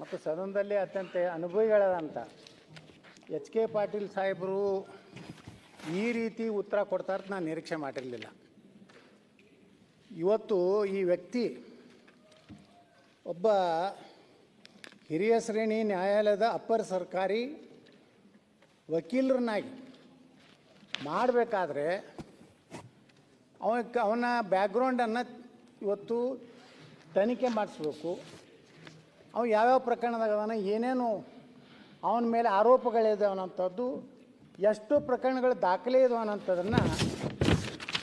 ಮತ್ತು ಸದನದಲ್ಲಿ ಅತ್ಯಂತ ಅನುಭವಿಗಳಾದಂತ ಎಚ್ ಕೆ ಪಾಟೀಲ್ ಸಾಹೇಬರು ಈ ರೀತಿ ಉತ್ತರ ಕೊಡ್ತಾರೆ ನಾನು ನಿರೀಕ್ಷೆ ಮಾಡಿರಲಿಲ್ಲ. ಇವತ್ತು ಈ ವ್ಯಕ್ತಿ ಒಬ್ಬ ಹಿರಿಯ ಶ್ರೇಣಿ ನ್ಯಾಯಾಲಯದ ಅಪ್ಪರ್ ಸರ್ಕಾರಿ ವಕೀಲರನ್ನಾಗಿ ಮಾಡಬೇಕಾದ್ರೆ ಅವನ ಅವನ ಬ್ಯಾಕ್ಗ್ರೌಂಡನ್ನು ಇವತ್ತು ತನಿಖೆ ಮಾಡಿಸ್ಬೇಕು. ಅವ ಯಾವ್ಯಾವ ಪ್ರಕರಣದಾಗ ಅದಾನ, ಏನೇನು ಅವನ ಮೇಲೆ ಆರೋಪಗಳಿದಾವೆ ಅನ್ನೋಂಥದ್ದು ಎಷ್ಟು ಪ್ರಕರಣಗಳು ದಾಖಲೆ ಇದಾವೆ ಅನ್ನೋಂಥದ್ದನ್ನು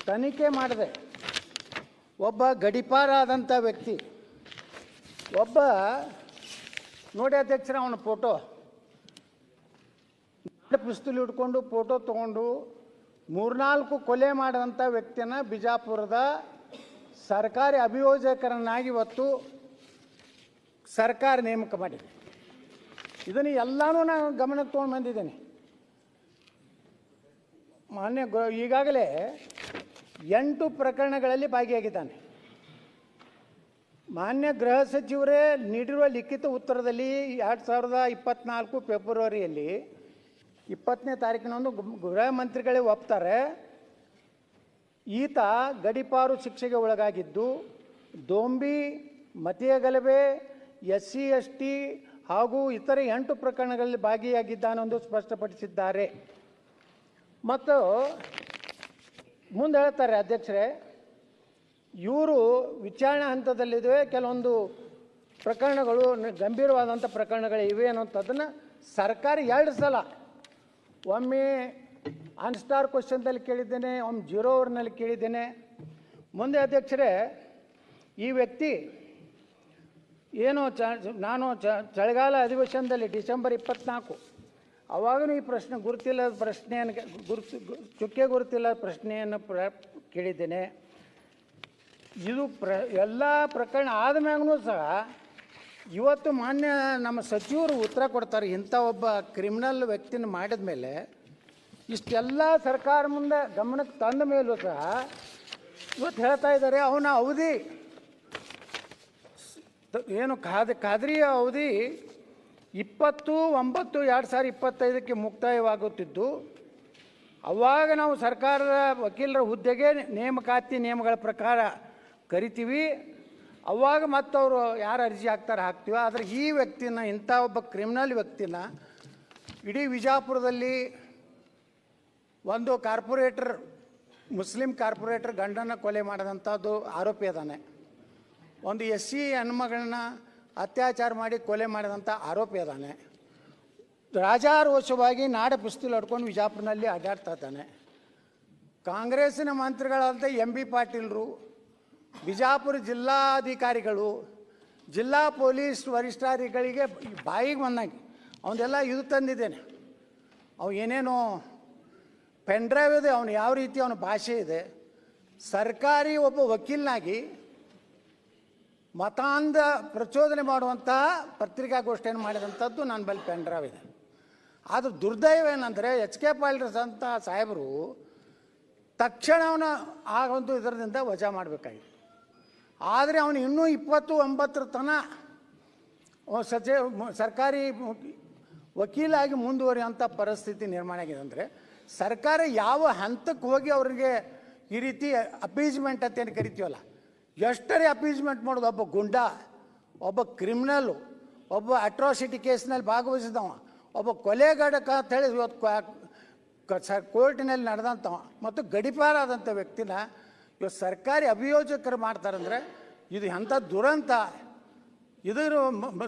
ತನಿಖೆ ಮಾಡಿದೆ. ಒಬ್ಬ ಗಡಿಪಾರ ಆದಂಥ ವ್ಯಕ್ತಿ, ಒಬ್ಬ ನೋಡಿ ಅಧ್ಯಕ್ಷರ ಅವನ ಫೋಟೋ ಪಿಸ್ತೂಲ್ ಹಿಡ್ಕೊಂಡು ಫೋಟೋ ತೊಗೊಂಡು ಮೂರ್ನಾಲ್ಕು ಕೊಲೆ ಮಾಡಿದಂಥ ವ್ಯಕ್ತಿಯನ್ನು ಬಿಜಾಪುರದ ಸರ್ಕಾರಿ ಅಭಿಯೋಜಕರನ್ನಾಗಿ ಇವತ್ತು ಸರ್ಕಾರ ನೇಮಕ ಮಾಡಿದೆ ಇದನ್ನು ಎಲ್ಲನೂ ನಾನು ಗಮನಕ್ಕೆ ತೊಗೊಂಡು ಬಂದಿದ್ದೇನೆ. ಮಾನ್ಯ ಈಗಾಗಲೇ ಎಂಟು ಪ್ರಕರಣಗಳಲ್ಲಿ ಭಾಗಿಯಾಗಿದ್ದಾನೆ. ಮಾನ್ಯ ಗೃಹ ಸಚಿವರೇ ನೀಡಿರುವ ಲಿಖಿತ ಉತ್ತರದಲ್ಲಿ ಎರಡು ಸಾವಿರದ ಇಪ್ಪತ್ತ್ನಾಲ್ಕು ಫೆಬ್ರವರಿಯಲ್ಲಿ ಇಪ್ಪತ್ತನೇ ತಾರೀಕಿನೊಂದು ಗೃಹ ಮಂತ್ರಿಗಳೇ ಒಪ್ತಾರೆ. ಈತ ಗಡಿಪಾರು ಶಿಕ್ಷೆಗೆ ಒಳಗಾಗಿದ್ದು, ದೋಂಬಿ ಮತೀಯ ಗಲಭೆ ಎಸ್ ಸಿ ಎಸ್ ಟಿ ಹಾಗೂ ಇತರೆ ಎಂಟು ಪ್ರಕರಣಗಳಲ್ಲಿ ಭಾಗಿಯಾಗಿದ್ದಾನೆಂದು ಸ್ಪಷ್ಟಪಡಿಸಿದ್ದಾರೆ. ಮತ್ತು ಮುಂದೆ ಹೇಳ್ತಾರೆ ಅಧ್ಯಕ್ಷರೇ, ಇವರು ವಿಚಾರಣಾ ಹಂತದಲ್ಲಿದೆ ಕೆಲವೊಂದು ಪ್ರಕರಣಗಳು ಗಂಭೀರವಾದಂಥ ಪ್ರಕರಣಗಳು ಇವೆ ಅನ್ನೋಂಥದ್ದನ್ನು ಸರ್ಕಾರ ಎರಡು ಸಲ ಒಮ್ಮೆ ಅನ್ಸ್ಟಾರ್ ಕ್ವಶನ್ದಲ್ಲಿ ಕೇಳಿದ್ದೇನೆ, ಒಮ್ಮೆ ಜೀರೋ ಅವರ್ನಲ್ಲಿ ಕೇಳಿದ್ದೇನೆ. ಮುಂದೆ ಅಧ್ಯಕ್ಷರೇ, ಈ ವ್ಯಕ್ತಿ ಏನು ಚ ನಾನು ಚ ಚಳಿಗಾಲ ಅಧಿವೇಶನದಲ್ಲಿ ಡಿಸೆಂಬರ್ ಇಪ್ಪತ್ನಾಲ್ಕು. ಅವಾಗಲೂ ಈ ಪ್ರಶ್ನೆ ಗುರುತಿಲ್ಲದ ಪ್ರಶ್ನೆಯನ್ನು ಗುರುತು ಚುಕ್ಕೆ ಗುರುತಿಲ್ಲದ ಪ್ರಶ್ನೆಯನ್ನು ಪ್ರ ಕೇಳಿದ್ದೇನೆ. ಇದು ಪ್ರ ಎಲ್ಲ ಪ್ರಕರಣ ಆದಮ್ಯಾಗೂ ಸಹ ಇವತ್ತು ಮಾನ್ಯ ನಮ್ಮ ಸಚಿವರು ಉತ್ತರ ಕೊಡ್ತಾರೆ. ಇಂಥ ಒಬ್ಬ ಕ್ರಿಮಿನಲ್ ವ್ಯಕ್ತಿನ ಮಾಡಿದ ಮೇಲೆ ಇಷ್ಟೆಲ್ಲ ಸರ್ಕಾರ ಮುಂದೆ ಗಮನಕ್ಕೆ ತಂದ ಮೇಲೂ ಸಹ ಇವತ್ತು ಹೇಳ್ತಾ ಇದ್ದಾರೆ. ಅವನ ಅವಧಿ ಏನು ಖಾದ, ಖಾದ್ರಿಯ ಅವಧಿ ಇಪ್ಪತ್ತು, ಒಂಬತ್ತು, ಎರಡು ಸಾವಿರ ಇಪ್ಪತ್ತೈದಕ್ಕೆ ಮುಕ್ತಾಯವಾಗುತ್ತಿದ್ದು, ಅವಾಗ ನಾವು ಸರ್ಕಾರದ ವಕೀಲರ ಹುದ್ದೆಗೆ ನೇಮಕಾತಿ ನಿಯಮಗಳ ಪ್ರಕಾರ ಕರಿತೀವಿ. ಅವಾಗ ಮತ್ತವರು ಯಾರು ಅರ್ಜಿ ಹಾಕ್ತಾರೆ ಹಾಕ್ತೀವಿ, ಆದರೆ ಈ ವ್ಯಕ್ತಿನ, ಇಂಥ ಒಬ್ಬ ಕ್ರಿಮಿನಲ್ ವ್ಯಕ್ತಿನ ಇಡೀ ವಿಜಾಪುರದಲ್ಲಿ ಒಂದು ಕಾರ್ಪೊರೇಟರ್, ಮುಸ್ಲಿಂ ಕಾರ್ಪೊರೇಟರ್ ಗಂಡನ ಕೊಲೆ ಮಾಡಿದಂಥದ್ದು ಆರೋಪಿ ಅದಾನೆ. ಒಂದು ಎಸ್ ಸಿ ಹೆಣ್ಮಗಳನ್ನ ಅತ್ಯಾಚಾರ ಮಾಡಿ ಕೊಲೆ ಮಾಡಿದಂಥ ಆರೋಪಿ ಅದಾನೆ. ರಾಜಾರೋಷವಾಗಿ ನಾಡ ಪಿಸ್ತೂಲ್ ಹೊಡ್ಕೊಂಡು ವಿಜಾಪುರನಲ್ಲಿ ಅಡ್ಡಾಡ್ತಾ ಇದ್ದಾನೆ. ಕಾಂಗ್ರೆಸ್ಸಿನ ಮಂತ್ರಿಗಳಾದಂಥ ಎಂ ಬಿ ಪಾಟೀಲ್ರು, ಬಿಜಾಪುರ ಜಿಲ್ಲಾಧಿಕಾರಿಗಳು, ಜಿಲ್ಲಾ ಪೊಲೀಸ್ ವರಿಷ್ಠಾಧಿಕಾರಿಗಳಿಗೆ ಬಾಯಿಗೆ ಬಂದಂಗೆ ಅವನ್ನೆಲ್ಲ ಇದು ತಂದಿದ್ದೇನೆ. ಅವು ಏನೇನೋ ಪೆನ್ ಡ್ರೈವ್ ಇದೆ, ಅವನು ಯಾವ ರೀತಿ ಅವನ ಭಾಷೆ ಇದೆ, ಸರ್ಕಾರಿ ಒಬ್ಬ ವಕೀಲನಾಗಿ ಮತಾಂಧ ಪ್ರಚೋದನೆ ಮಾಡುವಂಥ ಪತ್ರಿಕಾಗೋಷ್ಠಿಯನ್ನು ಮಾಡಿದಂಥದ್ದು ನನ್ನ ಬಳಿ ಪೆನ್ ಡ್ರೈವ್ ಇದೆ. ಆದ್ರೆ ದುರ್ದೈವ ಏನಂದರೆ ಎಚ್ ಕೆ ಪಾಲ್ರಸ್ ಅಂತ ಸಾಹೇಬರು ತಕ್ಷಣ ಅವನ ಆ ಒಂದು ಇದರದಿಂದ ವಜಾ ಮಾಡಬೇಕಾಗಿತ್ತು. ಆದರೆ ಅವನು ಇನ್ನೂ ಇಪ್ಪತ್ತು ಒಂಬತ್ತರ ತನ ಸಚಿವ ಸರ್ಕಾರಿ ವಕೀಲಾಗಿ ಮುಂದುವರಿಯುವಂಥ ಪರಿಸ್ಥಿತಿ ನಿರ್ಮಾಣ ಆಗಿದೆ ಅಂದರೆ ಸರ್ಕಾರ ಯಾವ ಹಂತಕ್ಕೆ ಹೋಗಿ ಅವರಿಗೆ ಈ ರೀತಿ ಅಪೀಸ್ಮೆಂಟ್ ಅಂತ ಏನು ಕರಿತೀವಲ್ಲ ಎಷ್ಟರೇ ಅಪೀಸ್ಮೆಂಟ್ ಮಾಡೋದು, ಒಬ್ಬ ಗುಂಡ, ಒಬ್ಬ ಕ್ರಿಮಿನಲ್ಲು ಒಬ್ಬ ಅಟ್ರಾಸಿಟಿ ಕೇಸ್ನಲ್ಲಿ ಭಾಗವಹಿಸಿದವ, ಒಬ್ಬ ಕೊಲೆಗಾಡಕ ಅಂತ ಹೇಳಿ ಇವತ್ತು ಕೋರ್ಟಿನಲ್ಲಿ ನಡೆದಂಥವ ಮತ್ತು ಗಡಿಪಾರಾದಂಥ ವ್ಯಕ್ತಿನ ಇವತ್ತು ಸರ್ಕಾರಿ ಅಭಿಯೋಜಕರು ಮಾಡ್ತಾರಂದರೆ ಇದು ಎಂಥ ದುರಂತ. ಇದರ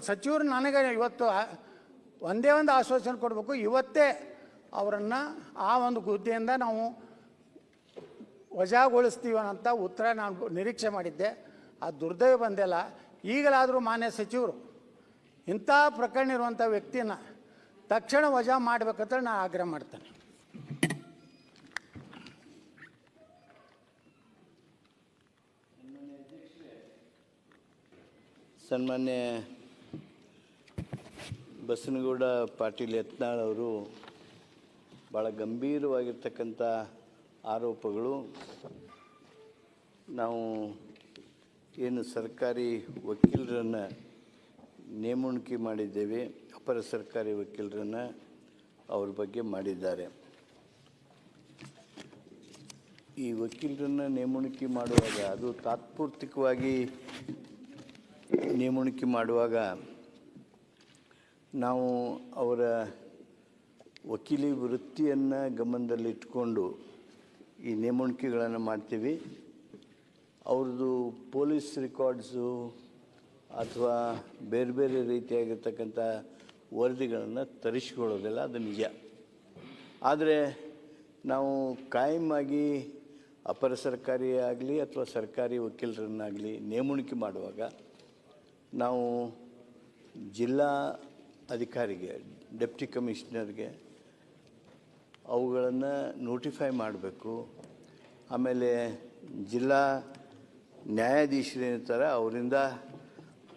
ಸಚಿವರು ನನಗೆ ಇವತ್ತು ಒಂದೇ ಒಂದು ಆಶ್ವಾಸನೆ ಕೊಡಬೇಕು, ಇವತ್ತೇ ಅವರನ್ನು ಆ ಒಂದು ಹುದ್ದೆಯಿಂದ ನಾವು ವಜಾಗೊಳಿಸ್ತೀವಿ ಅಂತ ಉತ್ತರ ನಾನು ನಿರೀಕ್ಷೆ ಮಾಡಿದ್ದೆ. ಆ ದುರ್ದೈವ ಬಂದಿಲ್ಲ ಈಗಲಾದರೂ ಮಾನ್ಯ ಸಚಿವರು ಇಂಥ ಪ್ರಕರಣ ಇರುವಂಥ ವ್ಯಕ್ತಿನ ತಕ್ಷಣ ವಜಾ ಮಾಡಬೇಕಂತ ನಾನು ಆಗ್ರಹ ಮಾಡ್ತೇನೆ. ಸನ್ಮಾನ್ಯ ಬಸನಗೌಡ ಪಾಟೀಲ್ ಯತ್ನಾಳ್ ಅವರು ಭಾಳ ಗಂಭೀರವಾಗಿರ್ತಕ್ಕಂಥ ಆರೋಪಗಳು. ನಾವು ಏನು ಸರ್ಕಾರಿ ವಕೀಲರನ್ನು ನೇಮಣಿಕೆ ಮಾಡಿದ್ದೇವೆ, ಅಪರ ಸರ್ಕಾರಿ ವಕೀಲರನ್ನು ಅವ್ರ ಬಗ್ಗೆ ಮಾಡಿದ್ದಾರೆ. ಈ ವಕೀಲರನ್ನು ನೇಮಣಿಕೆ ಮಾಡುವಾಗ ಅದು ತಾತ್ಪೂರ್ತಿಕವಾಗಿ ನೇಮಣಿಕೆ ಮಾಡುವಾಗ ನಾವು ಅವರ ವಕೀಲಿ ವೃತ್ತಿಯನ್ನು ಗಮನದಲ್ಲಿಟ್ಕೊಂಡು ಈ ನೇಮಣಿಕೆಗಳನ್ನು ಮಾಡ್ತೀವಿ. ಅವ್ರದ್ದು ಪೊಲೀಸ್ ರೆಕಾರ್ಡ್ಸು ಅಥವಾ ಬೇರೆ ಬೇರೆ ರೀತಿಯಾಗಿರ್ತಕ್ಕಂಥ ವರದಿಗಳನ್ನು ತರಿಸ್ಕೊಳ್ಳೋದಿಲ್ಲ, ಅದು ನಿಜ. ಆದರೆ ನಾವು ಕಾಯಮಾಗಿ ಅಪರ ಸರ್ಕಾರಿ ಆಗಲಿ ಅಥವಾ ಸರ್ಕಾರಿ ವಕೀಲರನ್ನಾಗಲಿ ನೇಮಣಿಕೆ ಮಾಡುವಾಗ ನಾವು ಜಿಲ್ಲಾ ಅಧಿಕಾರಿಗೆ, ಡೆಪ್ಟಿ ಕಮಿಷನರ್ಗೆ ಅವುಗಳನ್ನು ನೋಟಿಫೈ ಮಾಡಬೇಕು. ಆಮೇಲೆ ಜಿಲ್ಲಾ ನ್ಯಾಯಾಧೀಶರೇನಿರ್ತಾರೆ ಅವರಿಂದ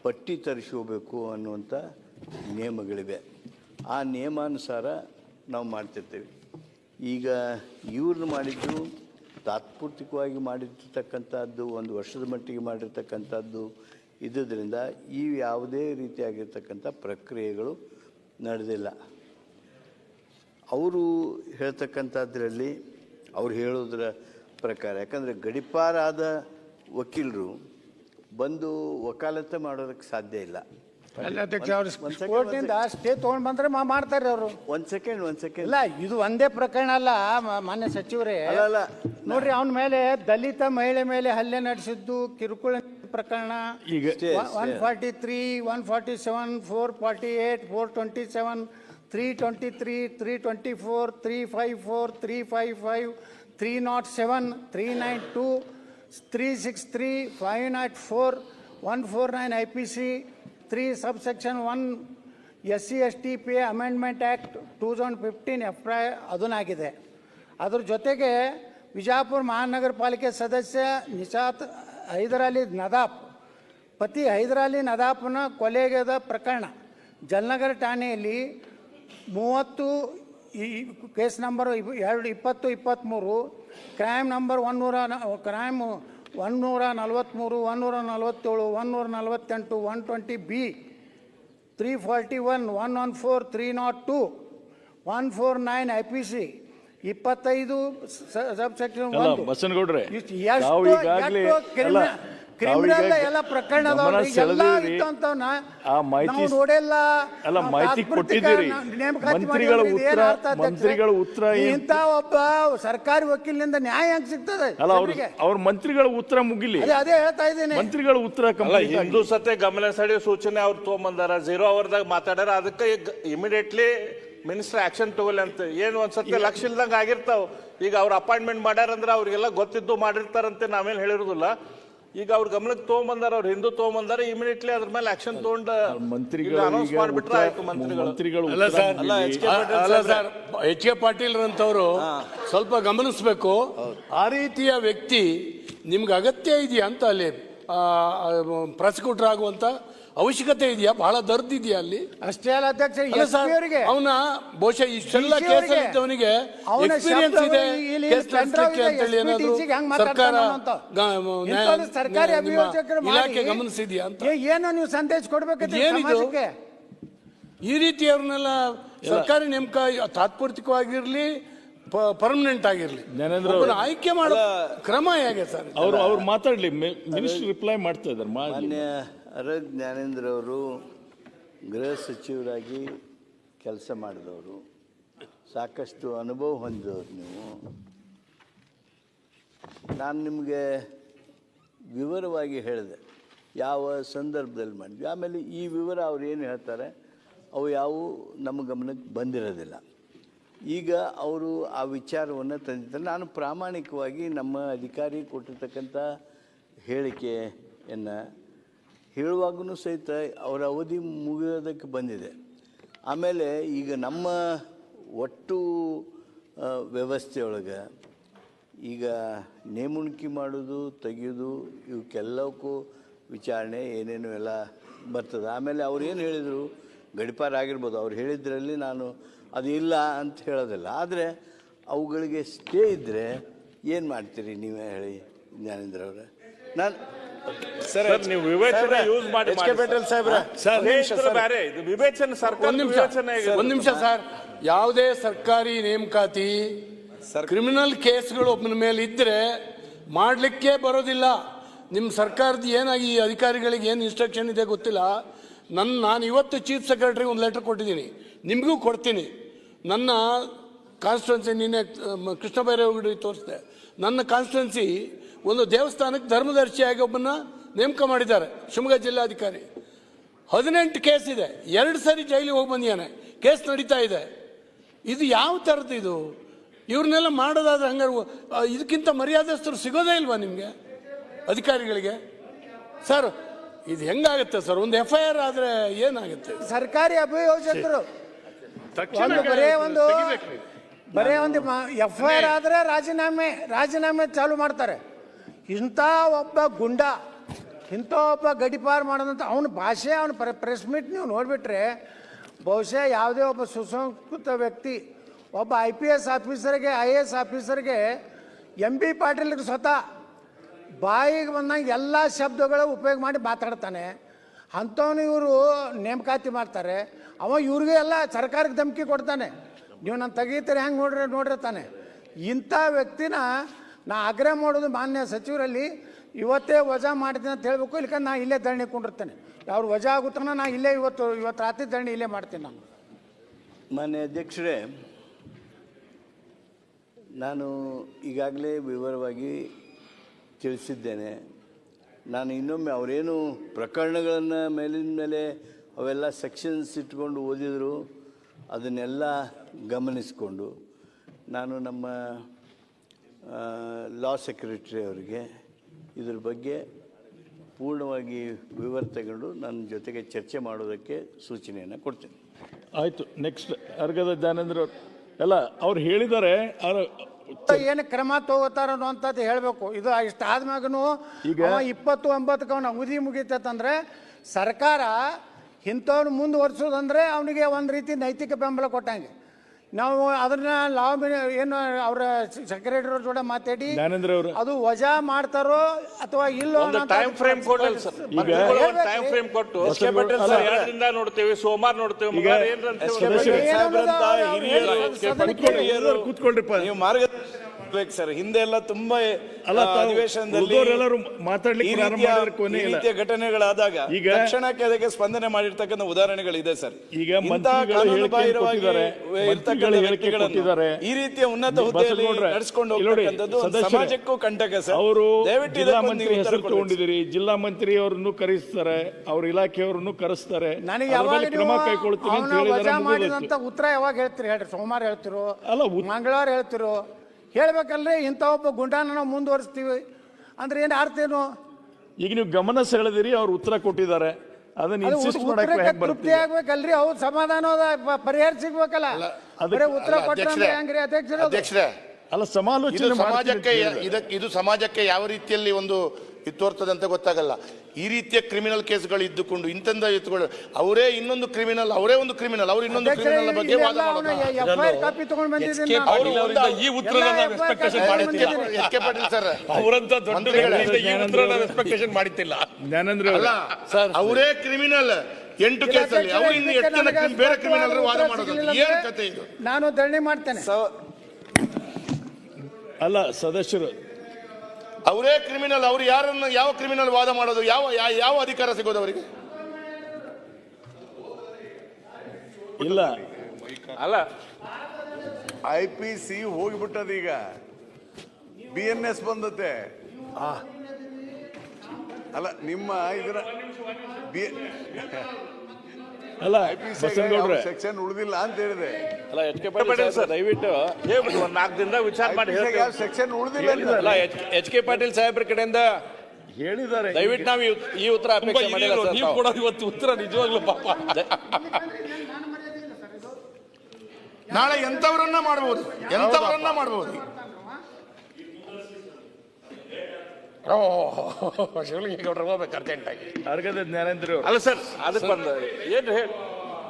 ಪಟ್ಟಿ ತರಿಸ್ಕೋಬೇಕು ಅನ್ನುವಂಥ ನಿಯಮಗಳಿವೆ. ಆ ನಿಯಮಾನುಸಾರ ನಾವು ಮಾಡ್ತಿರ್ತೀವಿ. ಈಗ ಇವ್ರನ್ನ ಮಾಡಿದ್ದು ತಾತ್ಪೂರ್ತಿಕವಾಗಿ ಮಾಡಿರ್ತಕ್ಕಂಥದ್ದು, ಒಂದು ವರ್ಷದ ಮಟ್ಟಿಗೆ ಮಾಡಿರ್ತಕ್ಕಂಥದ್ದು ಇದ್ದುದರಿಂದ ಈ ಯಾವುದೇ ರೀತಿಯಾಗಿರ್ತಕ್ಕಂಥ ಪ್ರಕ್ರಿಯೆಗಳು ನಡೆದಿಲ್ಲ. ಅವರು ಹೇಳ್ತಕ್ಕಂಥದ್ರಲ್ಲಿ ಅವ್ರು ಹೇಳೋದ್ರ ಪ್ರಕಾರ ಯಾಕಂದರೆ ಗಡಿಪಾರಾದ ವಕೀಲರು ಬಂದು ವಕಾಲತ್ತೆ ಮಾಡೋದಕ್ಕೆ ಸಾಧ್ಯ ಇಲ್ಲ. ಕೋರ್ಟಿಂದ ಸ್ಟೇ ತೊಗೊಂಡು ಬಂದ್ರೆ ಮಾಡ್ತಾರೆ ಅವರು. ಒಂದು ಸೆಕೆಂಡ್ ಒಂದು ಸೆಕೆಂಡ್ ಇಲ್ಲ ಇದು ಒಂದೇ ಪ್ರಕರಣ ಅಲ್ಲ ಮಾನ್ಯ ಸಚಿವರೇ. ಅಲ್ಲ ನೋಡ್ರಿ ಅವನ ಮೇಲೆ ದಲಿತ ಮಹಿಳೆ ಮೇಲೆ ಹಲ್ಲೆ ನಡೆಸಿದ್ದು ಕಿರುಕುಳ ಪ್ರಕರಣ. ಈಗ one. Forty three one forty seven four forty eight four twenty seven three twenty three three twenty four three five four three five five three naught seven three nine two three six three five naught four one four nine I P C three sub section one S C S T P amendment act two thousand fifteen F I ಅದನ್ನಾಗಿದೆ. ಅದ್ರ ಜೊತೆಗೆ ವಿಜಾಪುರ ಮಹಾನಗರ ಪಾಲಿಕೆ ಸದಸ್ಯ ನಿಶಾತ್ ಹೈದರಾಲಿ ನದಾಫ್ ಪತಿ ಹೈದರಾಲಿ ನದಾಫ್ನ ಕೊಲೆಗದ ಪ್ರಕರಣ, ಜಲನಗರ ಠಾಣೆಯಲ್ಲಿ ಮೂವತ್ತು ಈ ಕೇಸ್ ನಂಬರ್ ಎರಡು ಇಪ್ಪತ್ತು ಇಪ್ಪತ್ತ್ಮೂರು ಕ್ರೈಮ್ ನಂಬರ್ ಒನ್ನೂರ ಕ್ರೈಮ್ ಒನ್ನೂರ ನಲವತ್ತ್ಮೂರು ಒನ್ನೂರ ನಲವತ್ತೇಳು ಒನ್ನೂರ ನಲವತ್ತೆಂಟು one twenty B three forty one one one four three naught two one four nine I P C ಇಪ್ಪತ್ತೈದು ಸಬ್ ಸೆಕ್ಷನ್ ಕ್ರಿಮಿನಲ್ ಎಲ್ಲ ಪ್ರಕರಣ ಆ ಮಾಹಿತಿ ನೋಡಿಲ್ಲ. ಅಲ್ಲ, ಮಾಹಿತಿ ಕೊಟ್ಟಿದ್ದೀರಿ. ಮಂತ್ರಿಗಳ ಉತ್ತರ- ಮಂತ್ರಿಗಳ ಉತ್ತರ ಇಂತ ಒಬ್ಬ ಸರ್ಕಾರಿ ವಕೀಲನಿಂದ ನ್ಯಾಯ ಹೆಂಗ್ ಸಿಗ್ತದೆ ಅಲ್ಲ ಅವ್ರ ಅವ್ರ ಮಂತ್ರಿಗಳ ಉತ್ತರ ಮುಗಿಲಿ. ಅದೇ ಹೇಳ್ತಾ ಇದ್ದೀನಿ. ಮಂತ್ರಿಗಳ ಉತ್ತರ. ಹಿಂದೂ ಸತೆ ಗಮನ ಸೆಳೆಯೋ ಸೂಚನೆ ಅವ್ರು ತೊಗೊಂಬಂದಾರ. ಜೀರೋ ಅವರ್ದಾಗ ಮಾತಾಡ್ಯಾರ. ಅದಕ್ಕೆ ಇಮಿಡಿಯೇಟ್ಲಿ ಮಿನಿಸ್ಟರ್ ಆಕ್ಷನ್ ತಗೊಳ್ಳಿ ಅಂತ. ಏನು ಒಂದ್ಸತಿ ಲಕ್ಷ ಇಲ್ದಂಗ ಆಗಿರ್ತಾವ. ಈಗ ಅವ್ರ ಅಪಾಯಿಂಟ್ಮೆಂಟ್ ಮಾಡ್ಯಾರಂದ್ರೆ ಅವ್ರಿಗೆಲ್ಲ ಗೊತ್ತಿದ್ದು ಮಾಡಿರ್ತಾರಂತೆ ನಾವೇನು ಹೇಳಿರೋದಿಲ್ಲ. ಈಗ ಅವ್ರ ಗಮನಕ್ಕೆ ತೊಗೊಂಬಂದಾರ ಅವ್ರ ಹಿಂದೂ ತೊಗೊಂಬಂದಾರ ಇಮಿಡಿಯೇಟ್ಲಿ ಅದ್ರ ಮೇಲೆ ಆಕ್ಷನ್ ತಗೊಂಡ ಮಂತ್ರಿಗಳು ಅನೌನ್ಸ್ ಮಾಡಿಬಿಟ್ರೆ ಆಯ್ತು ಮಂತ್ರಿಗಳು. ಅಲ್ಲ ಸರ್ ಮುಗಿಲಿ. ಎಚ್ ಕೆ ಪಾಟೀಲ್ ಅಲ್ಲ ಸರ್. ಎಚ್ ಕೆ ಪಾಟೀಲ್ ಅಂತವರು ಸ್ವಲ್ಪ ಗಮನಿಸಬೇಕು. ಆ ರೀತಿಯ ವ್ಯಕ್ತಿ ನಿಮ್ಗೆ ಅಗತ್ಯ ಇದೆಯಾ ಅಂತ ಅಲ್ಲಿ ಪ್ರಾಸಿಕ್ಯೂಟರ್ ಆಗುವಂತ ಅವಶ್ಯಕತೆ ಇದೆಯಾ? ಬಹಳ ದರ್ದಿದೆಯಾ ಅಲ್ಲಿ? ಅಷ್ಟೇ ಅಲ್ಲ ಅಧ್ಯಕ್ಷ ಅವರಿಗೆ ಅವನ ಬಹುಶಃ ಇಷ್ಟೆಲ್ಲ ಕೇಸ್ ಕೇಸಲ್ಲಿ ಅವ್ರಿಗೆ ಇದ್ದವನಿಗೆ ಅವನ ಎಕ್ಸ್ಪೀರಿಯನ್ಸ್ ಇದೆ. ಕೇಸ್ ನಡೆಸಲಿಕ್ಕೆ ಅಂತೇಳಿ ಏನಾದ್ರು ಸರ್ಕಾರ ಸರ್ಕಾರಿ ಅಭಿಯೋಜಕರು ಇಲಾಖೆ ಗಮನಿಸಿದ್ಯಾ ಅಂತ? ಏನು ನೀವು ಸಂದೇಶ ಕೊಡ್ಬೇಕು ಏನಿದು? ಈ ಈ ರೀತಿಯವ್ರನ್ನೆಲ್ಲ ಸರ್ಕಾರಿ ನೇಮಕ ತಾತ್ಪೂರ್ತಿಕವಾಗಿರ್ಲಿ ಪರ್ಮನೆಂಟ್ ಆಗಿರ್ಲಿ. ಆಯ್ಕೆ ಮಾಡೋ ಕ್ರಮ ಹೇಗೆ ಸರ್? ಅವರು ಅವ್ರು ಮಾತಾಡ್ಲಿ ಮಿನಿಸ್ಟರ್ ರಿಪ್ಲೈ ಮಾಡ್ತಾ ಇದ್ದಾರೆ ಮಾಡ್ಲಿ ಜ್ಞಾನೇಂದ್ರವರು ಗೃಹ ಸಚಿವರಾಗಿ ಕೆಲಸ ಮಾಡಿದವರು. ಸಾಕಷ್ಟು ಅನುಭವ ಹೊಂದಿದವರು ನೀವು. ನಾನು ನಿಮಗೆ ವಿವರವಾಗಿ ಹೇಳಿದೆ. ಯಾವ ಸಂದರ್ಭದಲ್ಲಿ ಮಾಡಿದ್ವಿ. ಆಮೇಲೆ ಈ ವಿವರ ಅವ್ರು ಏನು ಹೇಳ್ತಾರೆ, ಅವು ಯಾವುವು ನಮ್ಮ ಗಮನಕ್ಕೆ ಬಂದಿರೋದಿಲ್ಲ. ಈಗ ಅವರು ಆ ವಿಚಾರವನ್ನು ತಂದಿದ್ದಾರೆ. ನಾನು ಪ್ರಾಮಾಣಿಕವಾಗಿ ನಮ್ಮ ಅಧಿಕಾರಿ ಕೊಟ್ಟಿರ್ತಕ್ಕಂಥ ಹೇಳಿಕೆಯನ್ನು ಹೇಳುವಾಗೂ ಸಹಿತ ಅವರ ಅವಧಿ ಮುಗಿಯೋದಕ್ಕೆ ಬಂದಿದೆ. ಆಮೇಲೆ ಈಗ ನಮ್ಮ ಒಟ್ಟು ವ್ಯವಸ್ಥೆಯೊಳಗೆ ಈಗ ನೇಮುಣಿಕೆ ಮಾಡೋದು, ತೆಗೆಯೋದು, ಇವಕ್ಕೆಲ್ಲಕ್ಕೂ ವಿಚಾರಣೆ ಏನೇನು ಎಲ್ಲ ಬರ್ತದೆ. ಆಮೇಲೆ ಅವ್ರು ಏನು ಹೇಳಿದರು? ಗಡಿಪಾರ ಆಗಿರ್ಬೋದು. ಅವ್ರು ಹೇಳಿದ್ರಲ್ಲಿ ನಾನು ಅದು ಇಲ್ಲ ಅಂತ ಹೇಳೋದಿಲ್ಲ. ಆದರೆ ಅವುಗಳಿಗೆ ಸ್ಟೇ ಇದ್ದರೆ ಏನು ಮಾಡ್ತೀರಿ ನೀವೇ ಹೇಳಿ ಜ್ಞಾನೇಂದ್ರ ಅವರೇ? ನಾನು ಸರ್ ನೀವು ವಿವೇಚನೆ ಯೂಸ್ ಮಾಡಿ ಎಚ್ ಕೆ ಸರ್. ಸಾಹೇಬ್ರ ಸ್ನೇಹಿತರು ಬೇರೆ ಇದು ವಿವೇಚನೆ ಸರ್ಕಾರ ಒಂದ್ ನಿಮಿಷ. ವಿವೇಚನೆ ಒಂದು ನಿಮಿಷ ಸರ್. ಯಾವುದೇ ಸರ್ಕಾರಿ ನೇಮಕಾತಿ ಕ್ರಿಮಿನಲ್ ಕೇಸ್ಗಳು ಒಬ್ಬನ ಮೇಲೆ ಇದ್ರೆ ಮಾಡಲಿಕ್ಕೆ ಬರೋದಿಲ್ಲ. ನಿಮ್ಮ ಸರ್ಕಾರದ ಏನಾಗಿ ಈ ಅಧಿಕಾರಿಗಳಿಗೆ ಏನು ಇನ್ಸ್ಟ್ರಕ್ಷನ್ ಇದೆ ಗೊತ್ತಿಲ್ಲ. ನನ್ನ ನಾನು ಇವತ್ತು ಚೀಫ್ ಸೆಕ್ರೆಟರಿ ಒಂದು ಲೆಟರ್ ಕೊಟ್ಟಿದ್ದೀನಿ. ನಿಮಗೂ ಕೊಡ್ತೀನಿ. ನನ್ನ ಕಾನ್ಸ್ಟಿಟ್ಯೂನ್ಸಿ ನಿನ್ನೆ ಕೃಷ್ಣ ಬೈರೇಗೌಡರಿಗೆ ತೋರಿಸಿದೆ. ನನ್ನ ಕಾನ್ಸ್ಟಿಟ್ಯೂನ್ಸಿ ಒಂದು ದೇವಸ್ಥಾನಕ್ಕೆ ಧರ್ಮದರ್ಶಿಯಾಗಿ ಒಬ್ಬನ ನೇಮಕ ಮಾಡಿದ್ದಾರೆ ಶಿವಮೊಗ್ಗ ಜಿಲ್ಲಾಧಿಕಾರಿ. ಹದಿನೆಂಟು ಕೇಸ್ ಇದೆ. ಎರಡು ಸರಿ ಜೈಲಿಗೆ ಹೋಗಿ ಬಂದಿದ್ದಾನೆ. ಕೇಸ್ ನಡೀತಾ ಇದೆ. ಇದು ಯಾವ ಥರದ್ದು ಇದು? ಇವ್ರನ್ನೆಲ್ಲ ಮಾಡೋದಾದ್ರೆ ಹಂಗಾರೆ ಇದಕ್ಕಿಂತ ಮರ್ಯಾದಸ್ಥರು ಸಿಗೋದೇ ಇಲ್ವಾ ನಿಮಗೆ ಅಧಿಕಾರಿಗಳಿಗೆ? ಸರ್ ಇದು ಹೆಂಗಾಗುತ್ತೆ ಸರ್? ಒಂದು ಎಫ್ ಐ ಆರ್ ಆದರೆ ಏನಾಗುತ್ತೆ? ಸರ್ಕಾರಿ ಅಭಿಯೋಜಕರು ಬರೇ ಒಂದು ಬರೇ ಒಂದು ಎಫ್ ಐ ಆರ್ ಆದರೆ ರಾಜೀನಾಮೆ ರಾಜೀನಾಮೆ ಚಾಲು ಮಾಡ್ತಾರೆ. ಇಂಥ ಒಬ್ಬ ಗುಂಡ ಇಂಥ ಒಬ್ಬ ಗಡಿಪಾರು ಮಾಡೋದಂತ ಅವನ ಭಾಷೆ ಅವನ ಪ್ರೆಸ್ ಮೀಟ್ ನೀವು ನೋಡಿಬಿಟ್ರೆ ಬಹುಶಃ ಯಾವುದೇ ಒಬ್ಬ ಸುಸಂಸ್ಕೃತ ವ್ಯಕ್ತಿ ಒಬ್ಬ ಐ ಪಿ ಎಸ್ ಆಫೀಸರ್ಗೆ ಐ ಎ ಎಸ್ ಆಫೀಸರ್ಗೆ ಎಂ ಬಿ ಪಾಟೀಲ್ಗೆ ಸ್ವತಃ ಬಾಯಿಗೆ ಬಂದಂಗೆ ಎಲ್ಲ ಶಬ್ದಗಳು ಉಪಯೋಗ ಮಾಡಿ ಮಾತಾಡ್ತಾನೆ. ಅಂಥವನು ಇವರು ನೇಮಕಾತಿ ಮಾಡ್ತಾರೆ. ಅವ ಇವ್ರಿಗೆ ಎಲ್ಲ ಸರ್ಕಾರಕ್ಕೆ ಧಮಕಿ ಕೊಡ್ತಾನೆ. ನೀವು ನಾನು ತೆಗೀತೀರಿ ಹೆಂಗೆ ನೋಡ್ರಿ ನೋಡ್ರಿ ತಾನೆ. ಇಂಥ ವ್ಯಕ್ತಿನ ನಾ ಆಗ್ರಹ ಮಾಡೋದು ಮಾನ್ಯ ಸಚಿವರಲ್ಲಿ, ಇವತ್ತೇ ವಜಾ ಮಾಡ್ತೀನಿ ಅಂತ ಹೇಳ್ಬೇಕು ಇಲ್ಲಿಕ ನಾ ಇಲ್ಲೇ ಧರಣಿ ಕೊಂಡಿರ್ತೇನೆ. ಅವ್ರು ವಜಾ ಆಗುತ್ತಾನ ನಾ ಇಲ್ಲೇ ಇವತ್ತು ಇವತ್ತು ರಾತ್ರಿ ಧರಣಿ ಇಲ್ಲೇ ಮಾಡ್ತೀನಿ ನಾನು. ಮಾನ್ಯ ಅಧ್ಯಕ್ಷರೇ, ನಾನು ಈಗಾಗಲೇ ವಿವರವಾಗಿ ತಿಳಿಸಿದ್ದೇನೆ. ನಾನು ಇನ್ನೊಮ್ಮೆ ಅವರೇನು ಪ್ರಕರಣಗಳನ್ನು ಮೇಲಿನ ಮೇಲೆ ಅವೆಲ್ಲ ಸೆಕ್ಷನ್ಸ್ ಇಟ್ಕೊಂಡು ಓದಿದರು. ಅದನ್ನೆಲ್ಲ ಗಮನಿಸಿಕೊಂಡು ನಾನು ನಮ್ಮ ಲಾ ಸೆಕ್ರೆಟರಿ ಅವರಿಗೆ ಇದ್ರ ಬಗ್ಗೆ ಪೂರ್ಣವಾಗಿ ವಿವರ ತಗೊಂಡು ನನ್ನ ಜೊತೆಗೆ ಚರ್ಚೆ ಮಾಡೋದಕ್ಕೆ ಸೂಚನೆಯನ್ನು ಕೊಡ್ತೇನೆ. ಆಯಿತು ನೆಕ್ಸ್ಟ್ ಅರ್ಗದ ಜ್ಞಾನೇಂದ್ರ ಅವ್ರು. ಎಲ್ಲ ಅವ್ರು ಹೇಳಿದ್ದಾರೆ ಅವ್ರ- ಏನು ಕ್ರಮ ತಗೋತಾರ ಅನ್ನೋಂಥದ್ದು ಹೇಳಬೇಕು. ಇದು ಇಷ್ಟ ಆದ್ಮ್ಯಾಗೂ ಈಗ- ಇಪ್ಪತ್ತು ಒಂಬತ್ತು ಅವನ ಅವಧಿ ಮುಗಿತಂದ್ರೆ ಸರ್ಕಾರ ಇಂಥವ್ನು ಮುಂದುವರ್ಸೋದಂದರೆ ಅವನಿಗೆ ಒಂದು ರೀತಿ ನೈತಿಕ ಬೆಂಬಲ ಕೊಟ್ಟಂಗೆ. ನಾವು ಅದನ್ನ ಲಾ ಏನು ಅವರ ಸೆಕ್ರೆಟರಿ ಜೋಡ ಮಾತಾಡಿ ಜ್ಞಾನೇಂದ್ರ ಅವರು. ಅದು ವಜಾ ಮಾಡ್ತಾರೋ ಅಥವಾ ಇಲ್ಲೋ ಒಂದು ಟೈಮ್ ಫ್ರೇಮ್ ಕೊಡಲ್ಲ ಸರ್. ಹೇಳ್ಬೇಕು. ಟೈಮ್ ಫ್ರೇಮ್ ಕೊಟ್ಟು ಎಸ್ ಕೆ ಪಾಟೀಲ್ ಸರ್, ಎರಡರಿಂದ ನೋಡ್ತೇವೆ ಸೋಮವಾರ ನೋಡ್ತೇವೆ ಮಂಗಳವಾರ ಅವ್ರು ಹಿರಿಯರು ನೀವು ಮಾರ್ಗದರ್ಶನ ಮಾಡ್ಬೇಕು ಸರ್ ಹಿಂದೆ ಎಲ್ಲ ತುಂಬಾ ಅಲ್ಲ, ತಾವು ಅಧಿವೇಶನದಲ್ಲಿ ಉಳಿದವರೆಲ್ಲರೂ ಮಾತಾಡ್ಲಿಕ್ಕೆ ಈ ಪ್ರಾರಂಭ ರೀತಿಯ- ಮಾಡಿದ್ರೆ ಕೊನೆ ಈ ಇಲ್ಲ. ರೀತಿಯ ಘಟನೆಗಳಾದಾಗ ಈಗ- ತಕ್ಷಣಕ್ಕೆ ಅದಕ್ಕೆ ಸ್ಪಂದನೆ ಮಾಡಿರ್ತಕ್ಕಂಥ ಉದಾಹರಣೆಗಳಿದೆ ಸರ್ ಈಗ ಮಂತ್ರಿಗಳು ಹೇಳಿಕೆ ಕೊಟ್ಟಿದ್ದಾರೆ. ಇರ್ತಕ್ಕಂಥ ಮಂತ್ರಿಗಳು ಹೇಳಿಕೆ ವ್ಯಕ್ತಿಗಳನ್ನು ಕೊಟ್ಟಿದ್ದಾರೆ. ಈ ರೀತಿಯ ಉನ್ನತ ಹುದ್ದೆಯಲ್ಲಿ ನಡೆಸಿಕೊಂಡು ಇಲ್ಲಿ ನೋಡಿ, ಹೋಗ್ತಕ್ಕಂಥದ್ದು ಒಂದು ಸದಸ್ಯರೇ, ಸಮಾಜಕ್ಕೂ ಕಂಟಕ ಸರ್ ಅವರು ದಯವಿಟ್ಟು ಜಿಲ್ಲಾ ಇದಕ್ಕೊಂದು ಮಂತ್ರಿ ನೀವು ಉತ್ತರ ಹೆಸರು ಕೊಡ್ಬೇಕು ಸರ್. ತಗೊಂಡಿದ್ದೀರಿ ಜಿಲ್ಲಾ ಮಂತ್ರಿ ಅವರನ್ನು ಕರಿಸ್ತಾರೆ ಅವ್ರ ಇಲಾಖೆಯವರನ್ನು ಕರೆಸ್ತಾರೆ ನನಗೆ ಅದ್ರ ಯಾವಾಗ ಮೇಲೆ ಕ್ರಮ ಕೈಗೊಳ್ತೀನಿ ಅಂತ ಅವನ ವಜಾ ಮಾಡಿದಂತ ಮುಗಿದೋಯ್ತು. ಉತ್ತರ ಯಾವಾಗ ಹೇಳ್ತೀರಿ ಹೇಳ್ರಿ ಸೋಮವಾರ ಹೇಳ್ತಿರೋ ಅಲ್ಲ, ಉತ್- ಮಂಗಳವಾರ ಹೇಳ್ತಿರೋ ಹೇಳ್ಬೇಕಲ್ರಿ ಇಂಥ ಒಬ್ಬ ಗುಂಡಾನ ನಾವು ಮುಂದುವರಿಸ್ತೀವಿ. ಅಂದ್ರೆ ಏನು ಅರ್ಥ ಏನು? ಈಗ ನೀವು ಗಮನ ಸೆಳೆದಿರಿ ಅವ್ರು ಉತ್ತರ ಕೊಟ್ಟಿದ್ದಾರೆ. ಅದನ್ನ ಇನ್ಸಿಸ್ಟ್ ಮಾಡಕ್ಕೆ ಹೇಗೆ ತೃಪ್ತಿ ಬರ್ತೀವಿ ಆಗ್ಬೇಕಲ್ರಿ ಅವ್ರು ಸಮಾಧಾನ ಪ- ಪರಿಹಾರ ಸಿಗ್ಬೇಕಲ್ಲ. ಬರೀ ಉತ್ತರ ಅಲ್ಲ, ಕೊಟ್ಟರೆ ಅಧ್ಯಕ್ಷರೇ. ಹೆಂಗ್ರಿ ಅಧ್ಯಕ್ಷರ ಅಧ್ಯಕ್ಷರೇ ಅಲ್ಲ ಇದು ಸಮಾಲೋಚನೆ ಸಮಾಜಕ್ಕೆ ಇದಕ್ಕೆ ಇದು ಸಮಾಜಕ್ಕೆ ಯಾವ ರೀತಿಯಲ್ಲಿ ಒಂದು ಇದು ತೋರ್ತದೆ ಅಂತ ಗೊತ್ತಾಗಲ್ಲ. ಈ ರೀತಿಯ ಕ್ರಿಮಿನಲ್ ಕೇಸ್ಗಳು ಇದ್ದುಕೊಂಡು ಇಂತಂದ ಎತ್ತುಗಳು ಅವರೇ ಇನ್ನೊಂದು ಕ್ರಿಮಿನಲ್ ಅವರೇ ಒಂದು ಕ್ರಿಮಿನಲ್ ಅವ್ರು ಇನ್ನೊಂದು ಕ್ರಿಮಿನಲ್ ಬಗ್ಗೆ ವಾದ ಮಾಡೋದು. ಎಫ್ ಕಾಪಿ ತಗೊಂಡ್ ಬಂದಿದ್ದೀನಿ ನಾನು. ಅವರು ಈ ಉತ್ತರ. ತಗೊಂಡ್ ಬಂದಿದ್ದೀನಿ. S K Patil sir. ಅವರಂತ ದೊಡ್ಡ. ಈ ಉತ್ತರ ನಾವು ಎಕ್ಸ್ಪೆಕ್ಟೇಷನ್ ಮಾಡಿದ್ದಿಲ್ಲ ಜ್ಞಾನೇಂದ್ರ ಅಲ್ಲ ಅವರೇ, ಅವರೇ ಕ್ರಿಮಿನಲ್ ಎಂಟು ಕೇಸಲ್ಲಿ. ಅವರು ಇನ್ನು ಎಷ್ಟು ಜನ ಬೇರೆ ಕ್ರಿಮಿನಲ್ ವಾದ ಮಾಡೋದು. ಏನು ಕತೆ ಇದು? ನಾನು ಧರಣಿ ಮಾಡ್ತೇನೆ. ಅಲ್ಲ ಸದಸ್ಯರು ಅವರೇ ಕ್ರಿಮಿನಲ್ ಅವ್ರು ಯಾರನ್ನ ಯಾವ ಕ್ರಿಮಿನಲ್ ವಾದ ಮಾಡೋದು ಯಾವ ಯಾವ ಅಧಿಕಾರ ಸಿಗೋದು ಅವರಿಗೆ? ಇಲ್ಲ. ಅಲ್ಲ. ಐ ಪಿ ಸಿ ಹೋಗಿಬಿಟ್ಟದ ಈಗ. ಬಿ ಎನ್ ಎಸ್ ಬಂದತೆ ಅಲ್ಲ ನಿಮ್ಮ ಇದರ ಬಿ ಅಲ್ಲ ಬಸನಗೌಡ್ರೆ ಸೆಕ್ಷನ್ ಉಳಿದಿಲ್ಲ ಅಂತ ಹೇಳಿದೆ. ಅಲ್ಲ ಎಚ್ ಕೆ ಪಾಟೀಲ್ ಸರ್ ದಯವಿಟ್ಟು ಒಂದು ಒಂದ್ ನಾಲ್ಕು ದಿನದ ವಿಚಾರ ಮಾಡಿ ಯಾವ ಸೆಕ್ಷನ್ ಉಳಿದಿಲ್ಲ ಅಲ್ಲ ಎಚ್ ಕೆ ಪಾಟೀಲ್ ಸಾಹೇಬ್ರ ಕಡೆಯಿಂದ ಹೇಳಿದ್ದಾರೆ. ದಯವಿಟ್ಟು ನಾವು ಈ- ಉತ್ತರ ಅಪೇಕ್ಷೆ ಮಾಡಿಲ್ಲ ಸರ್ ನೀವು ಕೊಡೋ ಇವತ್ತು ಉತ್ತರ ನಿಜವಾಗ್ಲೂ ಪಾಪ. ನಾಳೆ ಎಂತವರನ್ನ ಮಾಡಬಹುದು ಎಂತವರನ್ನ ಮಾಡಬಹುದು ಶಿವಲಿಂಗೇಗೌಡರು ಹೋಗ್ಬೇಕು ಅರ್ಜೆಂಟಾಗಿ. ಅರ್ಗದ ಜ್ಞಾನೇಂದ್ರ ಅವರು ಅಲ್ಲ ಸರ್ ಅದಕ್ಕೆ ಬಂದ ಏನು ಹೇಳಿ?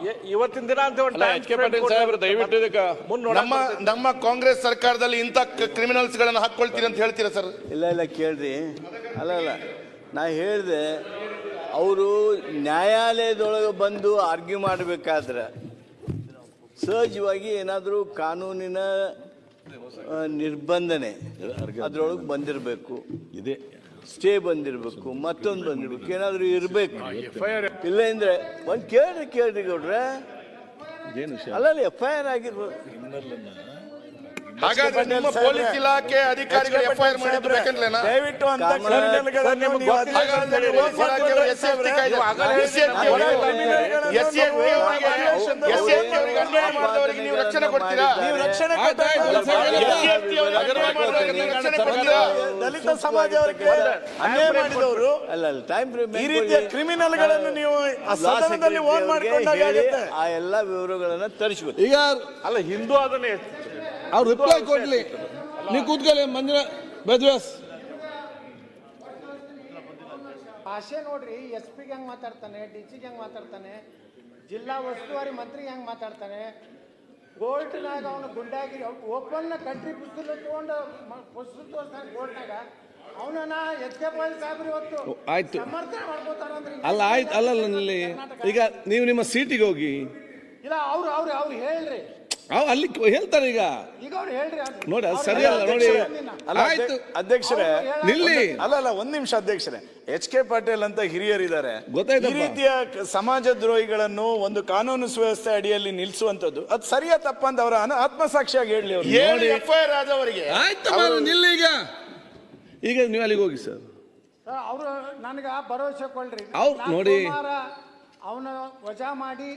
ಏ- ಇವತ್ತಿನ ದಿನ ಅಂತ ಒಂದು ಅಲ್ಲ ಎಚ್ ಕೆ ಪಾಟೀಲ್ ಸಾಹೇಬ್ರು ದಯವಿಟ್ಟು ಇದಕ್ಕೆ ಮುಂದೆ ನಮ್ಮ ನಮ್ಮ ಕಾಂಗ್ರೆಸ್ ಸರ್ಕಾರದಲ್ಲಿ ಇಂಥ ಕ್ರಿಮಿನಲ್ಸ್ ಗಳನ್ನ ಹಾಕೊಳ್ತೀರಿ ಅಂತ ಹೇಳ್ತೀರಾ ಸರ್? ಇಲ್ಲ ಇಲ್ಲ ಕೇಳ್ರಿ. ಅಲ್ಲ ಅಲ್ಲ. ನಾ ಹೇಳಿದೆ ಅವರು ನ್ಯಾಯಾಲಯದೊಳಗೆ ಬಂದು ಆರ್ಗ್ಯೂ ಮಾಡಬೇಕಾದ್ರೆ ಸಹಜವಾಗಿ ಏನಾದರೂ ಕಾನೂನಿನ ಆ, ನಿರ್ಬಂಧನೆ ಅದರೊಳಗೆ ಬಂದಿರಬೇಕು. ಇದೆ. ಸ್ಟೇ ಬಂದಿರಬೇಕು ಮತ್ತೊಂದು ಬಂದಿರಬೇಕು ಏನಾದರೂ ಇರಬೇಕು. ಇಲ್ಲ ಅಂದರೆ ಒಂದು ಕೇಳ್ರಿ ಕೇಳ್ರಿ ಗೌಡ್ರೆ. ಅಲ್ಲ ಎಫ್ ಐ ಆರ್ ಆಗಿರ್ಬೋದು. ಹಾಗಾದ್ರೆ ನಿಮ್ಮ ಪೊಲೀಸ್ ಇಲಾಖೆ ಅಧಿಕಾರಿಗಳು ಎಫ್ಐಆರ್ ಐ ಆರ್ ಮಾಡಿದ್ದು ಬೇಕಂದ್ಲೇನಾ ದಯವಿಟ್ಟು ಅಂತ ಅವರಿಗೆ ನೀವು ರಕ್ಷಣೆ ಕೊಡ್ತೀರಾ? ನೀವು ರಕ್ಷಣೆ ದಲಿತ ಸಮಾಜ ಅವರಿಗೆ ಅನ್ಯಾಯ ಮಾಡಿದವರು ಅಲ್ಲ ಅಲ್ಲ ಟೈಮ್ ಫ್ರೇಮ್ ಈ ರೀತಿಯ ಕ್ರಿಮಿನಲ್ಗಳನ್ನು ನೀವು ಆ ಸದನದಲ್ಲಿ ಓನ್ ಮಾಡಿಕೊಂಡಾಗ ಆ ಎಲ್ಲ ವಿವರಗಳನ್ನ ತರಿಸಬೇಕು ಈಗ ಅಲ್ಲ ಹಿಂದೂ ಅದನ್ನೇ ಅವ್ರು ರಿಪ್ಲೈ ಕೊಡ್ಲಿ. ನೀವು ಕೂತ್ಕೊಳ್ಳಿ ಮಂಜುನಾ ಬೆದ್ವಾಸ್ ಭಾಷೆ ನೋಡ್ರಿ ಎಸ್ ಪಿಗೆ ಹೆಂಗೆ ಮಾತಾಡ್ತಾನೆ ಡಿ ಸಿಗೆ ಹೆಂಗೆ ಮಾತಾಡ್ತಾನೆ ಜಿಲ್ಲಾ ಉಸ್ತುವಾರಿ ಮಂತ್ರಿಗೆ ಹೆಂಗೆ ಮಾತಾಡ್ತಾನೆ ಕೋರ್ಟ್ನಾಗ ಅವನು ಗುಂಡಾಗಿ ಓಪನ್ನ ಕಂಟ್ರಿ ಪುಸ್ತಕ ತಗೊಂಡು ಪುಸ್ತಕ ತೋರಿಸ್ತಾನೆ ಕೋರ್ಟ್ನಾಗ ಆಯ್ತು. ಅಲ್ಲ ಆಯ್ತು ಅಲ್ಲಲ್ಲ ಈಗ ನೀವು ನಿಮ್ಮ ಸೀಟಿಗೆ ಹೋಗಿ. ಇಲ್ಲ ಅವ್ರು ಅವ್ರು ಅವ್ರು ಹೇಳ್ರಿ. ಅವ್ ಅಲ್ಲಿ ಹೇಳ್ತಾರೆ ಈಗ. ಈಗ ಅವ್ರು ಹೇಳ್ರಿ ಅದು. ನೋಡಿ ಅದು ಅವ್ರು ಸರಿಯಲ್ಲ ನೋಡಿ. ಆಯ್ತು. ಅಧ್ಯಕ್ಷರೇ ನಿಲ್ಲಿ. ಅಲ್ಲ ಅಲ್ಲ ಒಂದ್ ನಿಮಿಷ ಅಧ್ಯಕ್ಷರೇ. ಎಚ್ ಕೆ ಪಾಟೀಲ್ ಅಂತ ಹಿರಿಯರಿದ್ದಾರೆ. ಗೊತ್ತಾಯ್ತಪ್ಪ. ಈ ರೀತಿಯ ಕ- ಸಮಾಜ ದ್ರೋಹಿಗಳನ್ನು ಒಂದು ಕಾನೂನು ಸುವ್ಯವಸ್ಥೆ ಅಡಿಯಲ್ಲಿ ನಿಲ್ಲಿಸುವಂತದ್ದು ಅದು ಸರಿಯಾ ತಪ್ಪ ಅಂತ ಅವರ ಅನ- ಆತ್ಮಸಾಕ್ಷಿಯಾಗಿ ಹೇಳಿ ಅವರು. ಏಳು ಎಫ್ ಐ ಆರ್ ಆದವರಿಗೆ ಆಯ್ತು ಮಾರ್ರೆ, ನಿಲ್ಲಿ ಈಗ. ಈಗ ನೀವು ಅಲ್ಲಿಗೆ ಹೋಗಿ ಸರ್. ಅವರು ನನಗೆ ಭರವಸೆ ಕೊಳ್ರಿ ಅವ್ರು ನೋಡಿ. ಅವನ ವಜಾ ಮಾಡಿ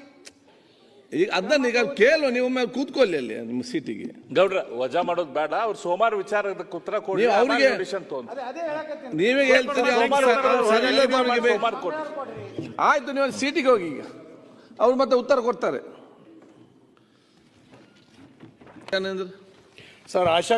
ಈಗ ಅದನ್ನ ಈಗ ಕೇಳುವ ನೀವು ಮೇಲೆ ಕೂತ್ಕೊಳ್ಳಿ ಅಲ್ಲಿ ನಿಮ್ಮ ಸೀಟಿಗೆ. ಗೌಡ್ರ ವಜಾ ಮಾಡೋದು ಬೇಡ ಅವ್ರು ಸೋಮವಾರ ವಿಚಾರ ಉತ್ತರ ಕೊಡಿ ನೀವು ಅವ್ರಿಗೆ- ಡಿಸಿಷನ್ ತಗೊಂಡು. ಅದೇ ಅದೇ ಹೇಳಕತ್ತೀನಿ. ನೀವೇ ಹೇಳ್ತೀರಿ ಅವ್ರು ಸರಿ- ಅವ್ರು ಸರಿ ಇಲ್ಲದೆ ಅವ್ರಿಗೆ ಬೇಕು. ಸೋಮವಾರ ಕೊಡಿ. ಆಯ್ತು ನೀವು ಅಲ್ಲಿ ಸೀಟಿಗೆ ಹೋಗಿ ಈಗ. ಅವ್ರು ಮತ್ತೆ ಉತ್ತರ ಕೊಡ್ತಾರೆ. ಸರ್ ಆಶಾ